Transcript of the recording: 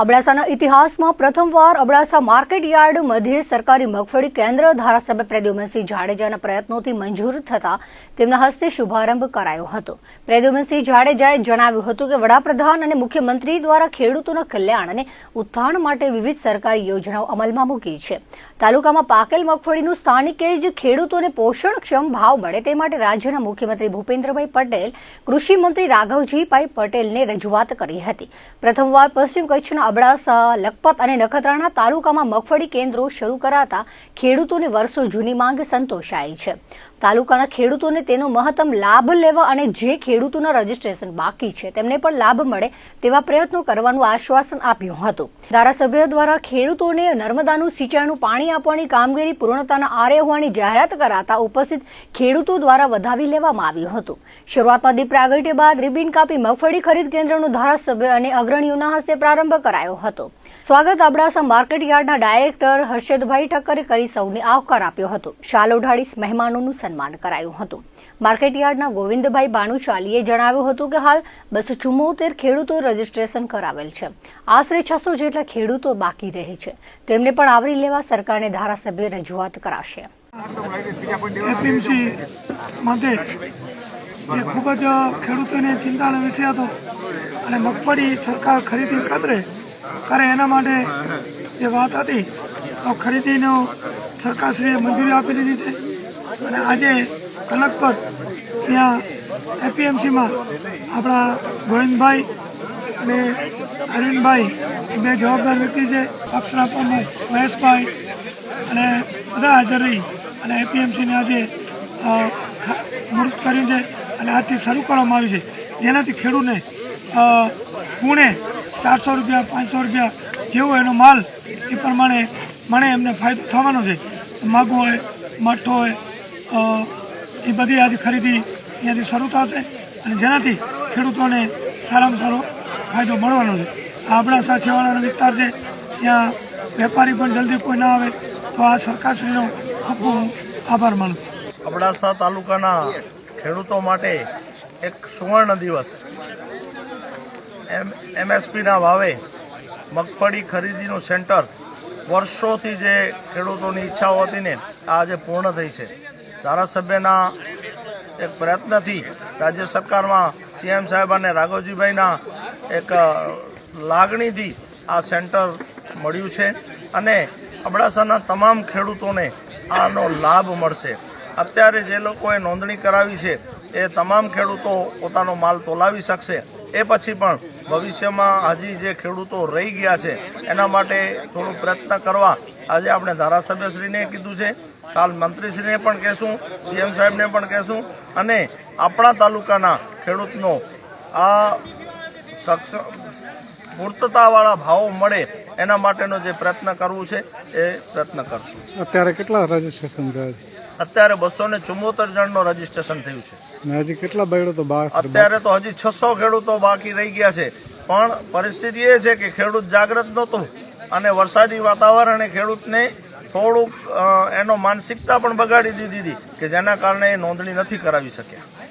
અબડાસાના ઇતિહાસમાં પ્રથમવાર અબડાસા માર્કેટ યાર્ડ મધ્યે સરકારી મગફળી કેન્દ્ર ધારાસભ્ય પ્રદ્યુમનસિંહ જાડેજાના પ્રયત્નોથી મંજૂર થતા તેમના હસ્તે શુભારંભ કરાયો હતો. પ્રદ્યુમનસિંહ જાડેજાએ જણાવ્યું હતું કે વડાપ્રધાન અને મુખ્યમંત્રી દ્વારા ખેડૂતોના કલ્યાણ અને ઉત્થાન માટે વિવિધ સરકારી યોજનાઓ અમલમાં મૂકી છે. તાલુકામાં પાકેલ મગફળીનું સ્થાનિકે જ ખેડૂતોને પોષણક્ષમ ભાવ મળે તે માટે રાજ્યના મુખ્યમંત્રી ભૂપેન્દ્રભાઈ પટેલ કૃષિમંત્રી રાઘવજીભાઈ પટેલને રજૂઆત કરી હતી. પ્રથમવાર પશ્ચિમ કચ્છના અબડાસા, લખપત અને નખત્રાણા તાલુકામાં મગફળી કેન્દ્રો શરૂ કરાતા ખેડૂતોની વર્ષો જૂની માંગ સંતોષાઈ છે. તાલુકાના ખેડૂતોને તેનો મહત્તમ લાભ લેવા અને જે ખેડૂતોના રજીસ્ટ્રેશન બાકી છે, તેમને પણ લાભ મળે તેવા પ્રયત્નો કરવાનું આશ્વાસન આપ્યું હતું. ધારાસભ્ય દ્વારા ખેડૂતોને નર્મદાનું સિંચાઈનું પાણી આપવાની કામગીરી પૂર્ણતાના આરે હોવાની જાહેરાત કરાતા ઉપસ્થિત ખેડૂતો દ્વારા વધાવી લેવામાં આવ્યું હતું. શરૂઆતમાં દીપ બાદ રિબિન કાપી મગફળી ખરીદ કેન્દ્રનો ધારાસભ્ય અને અગ્રણીઓના હસ્તે પ્રારંભ કરાયો હતો. સ્વાગત અબડાસા માર્કેટ યાર્ડના ડાયરેક્ટર હર્ષદભાઈ ઠક્કરે કરી સૌને આવકાર આપ્યો હતો. શાલ ઓઢાડીસ મહેમાનોનું સન્માન કરાયું હતું. માર્કેટ યાર્ડના ગોવિંદભાઈ બાનુચાલીએ જણાવ્યું હતું કે હાલ બસો ચુમ્મોતેર ખેડૂતો રજીસ્ટ્રેશન કરાવેલ છે. આશરે છસો જેટલા ખેડૂતો બાકી રહે છે. તેમને પણ આવરી લેવા સરકારને ધારાસભ્ય રજૂઆત કરાશે. ખૂબ જ ખેડૂતોને ચિંતાનો વિષય હતો. અને મગફળી સરકાર ખરીદી કરે કરે એના માટે જે વાત હતી. તો ખરીદીનો સરકારશ્રીએ મંજૂરી આપી દીધી છે. અને આજે કનકપર ત્યાં એપીએમસીમાં આપણા ગોવિંદભાઈ અને અરવિંદભાઈ બે જવાબદાર વ્યક્તિ છે પક્ષના પ્રમુખ મહેશભાઈ અને બધા હાજર રહી અને એપીએમસીને આજે મૂર્ત કર્યું છે અને આજથી શરૂ કરવામાં આવ્યું છે. જેનાથી ખેડૂતને પૂણે ચારસો રૂપિયા, પાંચસો રૂપિયા જેવો એનો માલ એ પ્રમાણે મને એમને ફાયદો થવાનો છે. માગો હોય મઠો હોય એ બધી આજે ખરીદી અહીંયાથી શરૂ થશે અને જેનાથી ખેડૂતોને સારામાં સારો ફાયદો મળવાનો છે. આ આપણા છેવાડાનો વિસ્તાર છે. ત્યાં વેપારી પણ જલ્દી કોઈ ના આવે તો આ સરકારશ્રીનો ખૂબ આભાર માનું અબડાસા તાલુકાના ખેડૂતો માટે એક સુવર્ણ દિવસ. એમએસપીના ભાવે મગફળી ખરીદીનું સેન્ટર વર્ષોથી જે ખેડૂતોની ઈચ્છાઓ હતી ને આજે પૂર્ણ થઈ છે. ધારાસભ્યના એક પ્રયત્નથી રાજ્ય સરકારમાં સીએમ સાહેબ અને રાઘવજીભાઈના એક લાગણીથી આ સેન્ટર મળ્યું છે અને અબડાસાના તમામ ખેડૂતોને આનો લાભ મળશે. અત્યારે જે લોકોએ નોંધણી કરાવી છે, એ તમામ ખેડૂતો પોતાનો માલ તોલાવી શકશે. એ પછી પણ ભવિષ્યમાં હજી જે ખેડૂતો રહી ગયા છે, એના માટે થોડું પ્રયત્ન કરવા આજે આપણે ધારાસભ્યશ્રીને કીધું છે કાલ મંત્રીશ્રીને પણ કહેશું, સીએમ સાહેબને પણ કહેશું, અને આપણા તાલુકાના ખેડૂતનો આ પૂર્તતાવાળા ભાવો મળે એના માટેનો જે પ્રયત્ન કરવું છે એ પ્રયત્ન કરશું. અત્યારે કેટલા રજીસ્ટ્રેશન થયા છે? અત્યારે બસો ને ચુમ્મોતેર જણનું રજીસ્ટ્રેશન થયું છે. હજી કેટલા બૈડો તો અત્યારે તો હજી છસો ખેડૂતો બાકી રહી ગયા છે. પણ પરિસ્થિતિ એ છે કે ખેડૂત જાગૃત નહોતું અને વરસાદી વાતાવરણે ખેડૂતને થોડુંક એનો માનસિકતા પણ બગાડી દીધી હતી કે જેના કારણે એ નોંધણી નથી કરાવી શક્યા.